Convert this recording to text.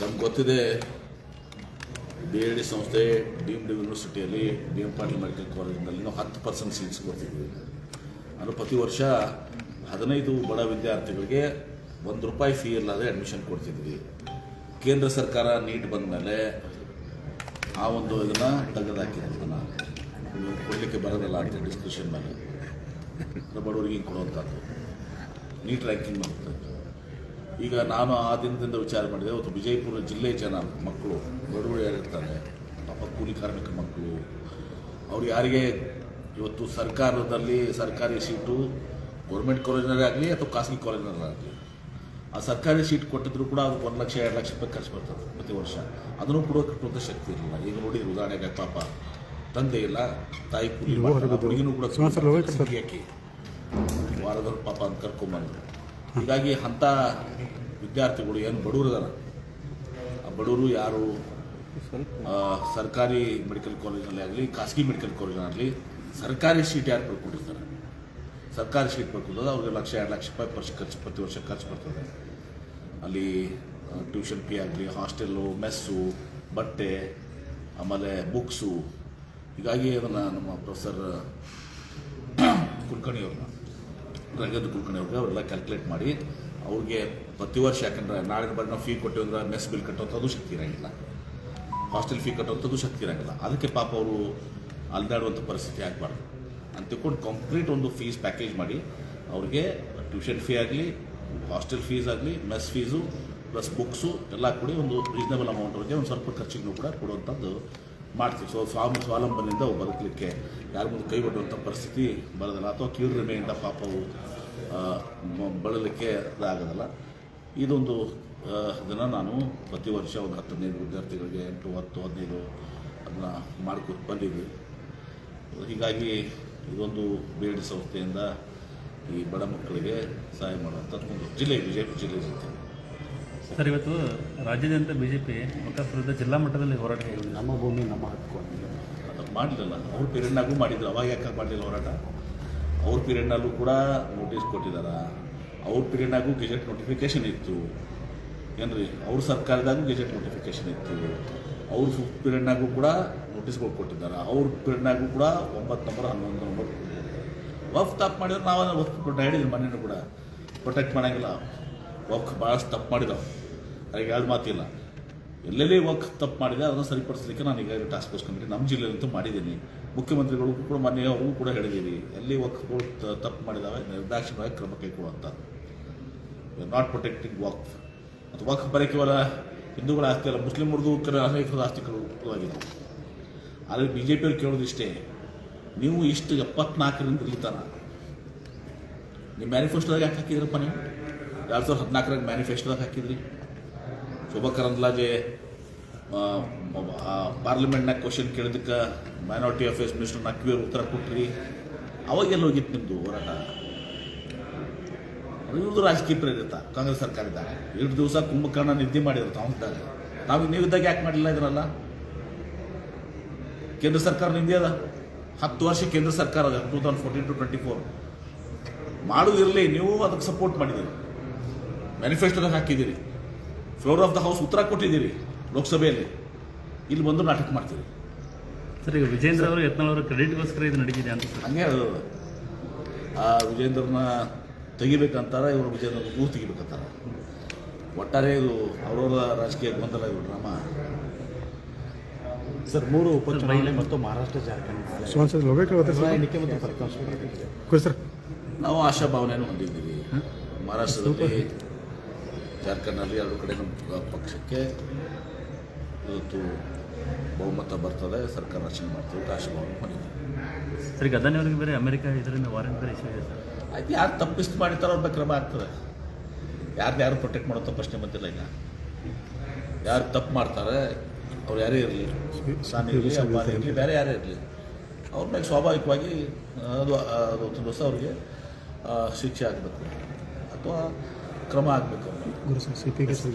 ನಮ್ಗೆ ಗೊತ್ತಿದೆ B L D ಸಂಸ್ಥೆ ಡೀಮ್ಡ್ ಯೂನಿವರ್ಸಿಟಿಯಲ್ಲಿ ಡಿ ಎಂ ಪಾಟೀಲ್ ಮೆಡಿಕಲ್ ಕಾಲೇಜಿನಲ್ಲಿ ನಾವು ಹತ್ತು ಪರ್ಸೆಂಟ್ ಸೀಟ್ಸ್ ಕೊಡ್ತಿದ್ವಿ. ಅದು ಪ್ರತಿ ವರ್ಷ ಹದಿನೈದು ಬಡ ವಿದ್ಯಾರ್ಥಿಗಳಿಗೆ ಒಂದು ರೂಪಾಯಿ ಫೀ ಇಲ್ಲದೆ ಅಡ್ಮಿಷನ್ ಕೊಡ್ತಿದ್ವಿ. ಕೇಂದ್ರ ಸರ್ಕಾರ ನೀಟ್ ಬಂದ ಮೇಲೆ ಆ ಒಂದು ಇದನ್ನು ತೆಗೆದಾಕಿದ್ದನ್ನು ಕೊಡಲಿಕ್ಕೆ ಬರೋದಿಲ್ಲ ಅಂತ ಡಿಸ್ಕಷನ್ ಮೇಲೆ ಬಡವರಿಗೆ ಕೊಡುವಂಥದ್ದು. ನೀಟ್ ರ್ಯಾಂಕಿಂಗ್ ಮಾಡ್ತಾರೆ ಈಗ ನಾನು ಆ ದಿನದಿಂದ ವಿಚಾರ ಮಾಡಿದೆ ಅವತ್ತು ವಿಜಯಪುರ ಜಿಲ್ಲೆ ಜನ ಮಕ್ಕಳು ಬಡವರು ಯಾರಿರ್ತಾರೆ ಪಾಪ ಕೂಲಿ ಕಾರ್ಮಿಕ ಮಕ್ಕಳು ಅವ್ರು ಯಾರಿಗೆ ಇವತ್ತು ಸರ್ಕಾರದಲ್ಲಿ ಸರ್ಕಾರಿ ಸೀಟು ಗೌರ್ಮೆಂಟ್ ಕಾಲೇಜ್ನಲ್ಲೇ ಆಗಲಿ ಅಥವಾ ಖಾಸಗಿ ಕಾಲೇಜಿನಲ್ಲೇ ಆಗಲಿ ಆ ಸರ್ಕಾರಿ ಸೀಟ್ ಕೊಟ್ಟಿದ್ರು ಕೂಡ ಅದಕ್ಕೆ ಒಂದು ಲಕ್ಷ ಎರಡು ಲಕ್ಷ ರೂಪಾಯಿ ಖರ್ಚು ಬರ್ತದೆ ಪ್ರತಿ ವರ್ಷ. ಅದನ್ನು ಕೂಡ ಕಟ್ಟುವಂಥ ಶಕ್ತಿ ಇರಲಿಲ್ಲ ಈಗ ನೋಡಿ ಉದಾಹರಣೆಗೆ ಪಾಪ ತಂದೆ ಇಲ್ಲ ತಾಯಿ ಕೂಲಿ ಕೂಡ ವಾರದಲ್ಲಿ ಪಾಪ ಅಂತ ಕರ್ಕೊಂಬಂದ್ರು ಹೀಗಾಗಿ ಅಂಥ ವಿದ್ಯಾರ್ಥಿಗಳು ಏನು ಬಡವರು ಇದಾರ ಆ ಬಡವರು ಯಾರು? ಸರ್ಕಾರಿ ಮೆಡಿಕಲ್ ಕಾಲೇಜಲ್ಲಿ ಆಗಲಿ, ಖಾಸಗಿ ಮೆಡಿಕಲ್ ಕಾಲೇಜಿನಲ್ಲಿ ಸರ್ಕಾರಿ ಸೀಟ್ ಯಾರು ಪಡ್ಕೊಂಡಿರ್ತಾರೆ? ಸರ್ಕಾರಿ ಸೀಟ್ ಪಡ್ಕೊಂಡಿರೋದು ಅವ್ರಿಗೆ ಲಕ್ಷ, ಎರಡು ಲಕ್ಷ ರೂಪಾಯಿ ವರ್ಷ ಖರ್ಚು, ಪ್ರತಿ ವರ್ಷ ಖರ್ಚು ಬರ್ತದೆ. ಅಲ್ಲಿ ಟ್ಯೂಷನ್ ಫೀ ಆಗಲಿ, ಹಾಸ್ಟೆಲ್ಲು, ಮೆಸ್ಸು, ಬಟ್ಟೆ, ಆಮೇಲೆ ಬುಕ್ಸು. ಹೀಗಾಗಿ ಅದನ್ನು ನಮ್ಮ ಪ್ರೊಫೆಸರ್ ಕುಲಕರ್ಣಿ ಅವ್ರನ್ನ ರಂಗದ ಕುಲಕರ್ಣಿ ಅವ್ರಿಗೆ ಅವರೆಲ್ಲ ಕ್ಯಾಲ್ಕುಲೇಟ್ ಮಾಡಿ ಅವ್ರಿಗೆ ಪ್ರತಿ ವರ್ಷ ಯಾಕಂದ್ರೆ ನಾಳಿನ ಬಾರಿ ನಾವು ಫೀ ಕೊಟ್ಟಿವಿ ಅಂದ್ರೆ ಮೆಸ್ ಬಿಲ್ ಕಟ್ಟೋಂಥದ್ದು ಶಕ್ತಿ ಇರೋಂಗಿಲ್ಲ. ಹಾಸ್ಟೆಲ್ ಫೀ ಕಟ್ಟುವಂಥದ್ದು ಶಕ್ತಿ ಇರೋಂಗಿಲ್ಲ. ಅದಕ್ಕೆ ಪಾಪ ಅವರು ಅಲ್ದಾಡುವಂಥ ಪರಿಸ್ಥಿತಿ ಆಗಬಾರ್ದು. ಅಂತ ತಿಳ್ಕೊಂಡು ಕಂಪ್ಲೀಟ್ ಒಂದು ಫೀಸ್ ಪ್ಯಾಕೇಜ್ ಮಾಡಿ ಅವ್ರಿಗೆ ಟ್ಯೂಷನ್ ಫೀ ಆಗಲಿ ಹಾಸ್ಟೆಲ್ ಫೀಸ್ ಆಗಲಿ ಮೆಸ್ ಫೀಸು ಪ್ಲಸ್ ಬುಕ್ಸು ಎಲ್ಲ ಕೂಡಿ ಒಂದು ರೀಸನಬಲ್ ಅಮೌಂಟ್ ಅವ್ರಿಗೆ ಒಂದು ಸ್ವಲ್ಪ ಖರ್ಚಿಗೂ ಕೂಡ ಕೊಡುವಂಥದ್ದು ಮಾಡ್ತೀವಿ. ಸೊ, ಸ್ವಾಮಿ ಸ್ವಾವಲಂಬನೆಯಿಂದ ಅವು ಬದುಕಲಿಕ್ಕೆ ಯಾರ ಮುಂದೆ ಕೈ ಪರಿಸ್ಥಿತಿ ಬರೋದಿಲ್ಲ. ಅಥವಾ ಕೀಳ್ರಿಮೆಯಿಂದ ಪಾಪವು ಬಳಲಿಕ್ಕೆ ಆಗೋದಲ್ಲ ಇದೊಂದು ಅದನ್ನು ನಾನು ಪ್ರತಿ ವರ್ಷ ಒಂದು ಹತ್ತು ಹದಿನೈದು ವಿದ್ಯಾರ್ಥಿಗಳಿಗೆ ಎಂಟು, ಹತ್ತು, ಹದಿನೈದು ಅದನ್ನು ಮಾಡ್ಕೊತ ಬಂದಿದ್ವಿ. ಹೀಗಾಗಿ ಇದೊಂದು ಬೇಡಿ ಸಂಸ್ಥೆಯಿಂದ ಈ ಬಡ ಮಕ್ಕಳಿಗೆ ಸಹಾಯ ಮಾಡುವಂಥದ್ದು ಒಂದು ಜಿಲ್ಲೆ ವಿಜಯಪುರ ಜಿಲ್ಲೆ ಜೊತೆ. ಸರ್ ಇವತ್ತು ರಾಜ್ಯಾದ್ಯಂತ ಬಿಜೆಪಿ ಪಿ ವಿರುದ್ಧ ಜಿಲ್ಲಾ ಮಟ್ಟದಲ್ಲಿ ಹೋರಾಟ ಕೈಗೊಂಡಿದೆ ನಮ್ಮ ಭೂಮಿ ನಮ್ಮ ಹಕ್ಕು ಅದು ಮಾಡಲಿಲ್ಲ ಅವ್ರ ಪೀರಿಯಡ್ನಾಗೂ ಮಾಡಿದ್ರು. ಅವಾಗ ಯಾಕೆ ಮಾಡಲಿಲ್ಲ ಹೋರಾಟ? ಅವ್ರ ಪೀರಿಯಡ್ನಲ್ಲೂ ಕೂಡ ನೋಟಿಸ್ ಕೊಟ್ಟಿದ್ದಾರೆ? ಅವ್ರ ಪೀರಿಯಡ್ನಾಗೂ ಗೆಜೆಟ್ ನೋಟಿಫಿಕೇಶನ್ ಇತ್ತು. ಏನ್ರಿ ಅವ್ರ ಸರ್ಕಾರದಾಗೂ ಗೆಜೆಟ್ ನೋಟಿಫಿಕೇಶನ್ ಇತ್ತು. ಅವ್ರ ಪೀರಿಯಡ್ನಾಗೂ ಕೂಡ ನೋಟಿಸ್ಗಳು ಕೊಟ್ಟಿದ್ದಾರೆ? ಅವ್ರ ಪೀರಿಯಡ್ನಾಗೂ ಕೂಡ ಒಂಬತ್ತು ನಂಬರ್ ಹನ್ನೊಂದು ನಂಬರ್ ವಫ್ ತಪ್ಪು ಮಾಡಿದ್ರೆ ನಾವು ಅದನ್ನು ವಫ್ ಹೇಳಿದ್ವಿ ಮನೇನು ಕೂಡ. ಪ್ರೊಟೆಕ್ಟ್ ಮಾಡೋಂಗಿಲ್ಲ. ವಫ್ ಭಾಳಷ್ಟು ತಪ್ಪು ಮಾಡಿದಾವೆ. ಅದಕ್ಕೆ ಎರಡು ಮಾತಿಲ್ಲ. ಎಲ್ಲೆಲ್ಲಿ ವರ್ಕ್ ತಪ್ಪು ಮಾಡಿದೆ ಅದನ್ನು ಸರಿಪಡಿಸಲಿಕ್ಕೆ ನಾನು ಈಗಾಗಲೇ ಟಾಸ್ಕ್ ಫೋರ್ಸ್ ಕಮಿಟಿ ನಮ್ಮ ಜಿಲ್ಲೆಯಲ್ಲಂತೂ ಮಾಡಿದ್ದೀನಿ. ಮುಖ್ಯಮಂತ್ರಿಗಳಿಗೂ ಕೂಡ ಮನೆಯವ್ರಿಗೂ ಕೂಡ ಹೇಳಿದ್ದೀವಿ ಎಲ್ಲಿ ವರ್ಕ್ಗಳು ತಪ್ಪು ಮಾಡಿದಾವೆ, ನಿರ್ದಾಕ್ಷಿಣ್ಯವಾಗಿ ಕ್ರಮ ಕೈಗೊಳ್ಳುವಂಥ ನಾಟ್ ಪ್ರೊಟೆಕ್ಟಿಂಗ್ ವಕ್ ಮತ್ತು ವಕ್ ಬರೀ ಕೇವಲ ಹಿಂದೂಗಳ ಆಸ್ತಿ ಅಲ್ಲ ಮುಸ್ಲಿಮರದು ಅನೇಕ ಆಸ್ತಿಗಳು ಆಗಿದೆ ಆದರೆ ಬಿ ಜೆ ಪಿಯವ್ರು ಕೇಳೋದಿಷ್ಟೇ ನೀವು ಇಷ್ಟು ಎಪ್ಪತ್ನಾಲ್ಕರಿಂದ ಇರ್ತಾನ ನಿಮ್ಮ ಮ್ಯಾನಿಫೆಸ್ಟೋದಾಗ ಯಾಕೆ ಹಾಕಿದ್ರಪ್ಪ ನೀವು? ಎರಡು ಸಾವಿರದ ಹದಿನಾಲ್ಕರಾಗ ಮ್ಯಾನಿಫೆಸ್ಟೋದಾಗ ಹಾಕಿದ್ರಿ. ಶೋಭಾ ಕರಂದ್ಲಾಜೆ ಪಾರ್ಲಿಮೆಂಟ್ನಾಗ ಕ್ವಶನ್ ಕೇಳಿದಕ್ಕೆ ಮೈನಾರಿಟಿ ಅಫೇರ್ಸ್ ಮಿನಿಸ್ಟರ್ ನಕ್ವಿಯವ್ರು ಉತ್ತರ ಕೊಟ್ರಿ. ಅವಾಗೆಲ್ಲ ಹೋಗಿತ್ತು ನಿಮ್ಮದು ಹೋರಾಟ? ಇವ್ರದ್ದು ರಾಜಕೀಯ ಪ್ರೇರಿತ, ಕಾಂಗ್ರೆಸ್ ಸರ್ಕಾರದಾಗ ಎರಡು ದಿವಸ ಕುಂಭಕರ್ಣ ನಿದ್ದೆ ಮಾಡಿದ್ರು ತಾವಿದ್ದಾಗ ನಾವು ನೀವಿದ್ದಾಗ ಯಾಕೆ ಮಾಡಲಿಲ್ಲ ಇದ್ರಲ್ಲ ಕೇಂದ್ರ ಸರ್ಕಾರ ನಿಂದೆ ಅದ. ಹತ್ತು ವರ್ಷ ಕೇಂದ್ರ ಸರ್ಕಾರ ಅದ two thousand fourteen to twenty four ಮಾಡುದಿರಲಿ ನೀವು ಅದಕ್ಕೆ ಸಪೋರ್ಟ್ ಮಾಡಿದ್ದೀರಿ. ಮ್ಯಾನಿಫೆಸ್ಟೋದಾಗ ಹಾಕಿದ್ದೀರಿ. ಫ್ಲೋರ್ ಆಫ್ ದ ಹೌಸ್ ಉತ್ತರ ಕೊಟ್ಟಿದ್ದೀರಿ ಲೋಕಸಭೆಯಲ್ಲಿ. ಇಲ್ಲಿ ಬಂದು ನಾಟಕ ಮಾಡ್ತೀರಿ. ಸರ್ ಈಗ ವಿಜೇಂದ್ರ ಅವರು ಯತ್ನಾಳ್ ಅವರ ಕ್ರೆಡಿಟ್ಗೋಸ್ಕರ ಇದು ನಡೀತಿದೆ ಅಂತ ಸರ್. ಹಂಗೆ ಅದು ಆ ವಿಜೇಂದ್ರನ ತೆಗಿಬೇಕಂತಾರೆ ಇವರು ವಿಜೇಂದ್ರ ದೂರ ತೆಗಿಬೇಕಂತಾರೆ. ಒಟ್ಟಾರೆ ಇದು ಅವರವರ ರಾಜಕೀಯ ಗೊಂದಲ ಇವರು ಡ್ರಾಮಾ ಸರ್ ಮೂರು ಉಪಚುನಾವಣೆ ಮತ್ತು ಮಹಾರಾಷ್ಟ್ರ ಜಾರ್ಖಂಡ್ ನಾವು ಆಶಾಭಾವನೆಯನ್ನು ಹೊಂದಿದ್ದೀವಿ. ಮಹಾರಾಷ್ಟ್ರದಲ್ಲಿ ಜಾರ್ಖಂಡ್ನಲ್ಲಿ ಎರಡು ಕಡೆ ನಮ್ಮ ಪಕ್ಷಕ್ಕೆ ಇವತ್ತು ಬಹುಮತ ಬರ್ತದೆ ಸರ್ಕಾರ ರಚನೆ ಮಾಡ್ತೀವಿ ಅಂತ ಆಶಾಭಾವನೆ ಸರಿ ಸರ್ ಅವರಿಗೆ ಬೇರೆ ಅಮೆರಿಕ ಇದರಿಂದ ವಾರೆಂಟ್ ಬೇರೆ ಇಶ್ಯೂ ಇದೆ ಸರ್ ಆಯ್ತು ಯಾರು ತಪ್ಪಿಸ್ತು ಮಾಡಿರ್ತಾರೋ ಅವ್ರ ಕ್ರಮ ಆಗ್ತದೆ ಯಾರ್ದು ಯಾರು ಪ್ರೊಟೆಕ್ಟ್ ಮಾಡೋ ಪ್ರಶ್ನೆ ಬಂದಿಲ್ಲ ಈಗ ಯಾರು ತಪ್ಪು ಮಾಡ್ತಾರೆ ಅವ್ರು ಯಾರೇ ಇರಲಿ ಸಾನಿ ಇರಲಿ ಇರಲಿ ಬೇರೆ ಯಾರೇ ಇರಲಿ ಅವ್ರ ಮೇಲೆ ಸ್ವಾಭಾವಿಕವಾಗಿ ಅದು ಅದು ಒಂದು ದಿವಸ ಅವ್ರಿಗೆ ಶಿಕ್ಷೆ ಆಗಬೇಕು ಅಥವಾ ಕ್ರಮ ಆಗಬೇಕು. ಗುರು ಸರ್ ಸಿ ಪಿ ಗೆ ಸರ್